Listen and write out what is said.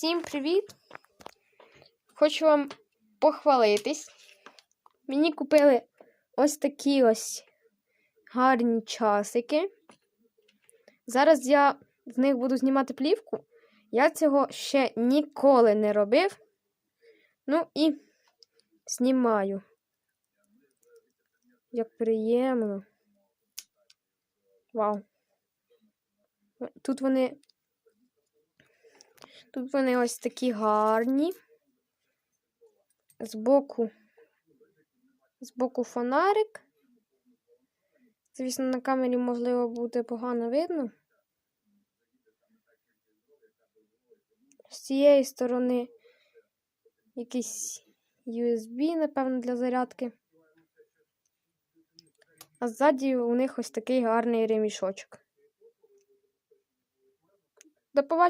Всім привіт! Хочу вам похвалитись. Мені купили ось такі ось гарні часики. Зараз я з них буду знімати плівку. Я цього ще ніколи не робив. Ну і знімаю. Як приємно. Вау. Тут вони. Тут вони ось такі гарні. Збоку. Збоку фонарик. Звісно, на камері, можливо, буде погано видно. З цієї сторони якийсь USB, напевно, для зарядки. А ззаді у них ось такий гарний ремішочок. До побачення.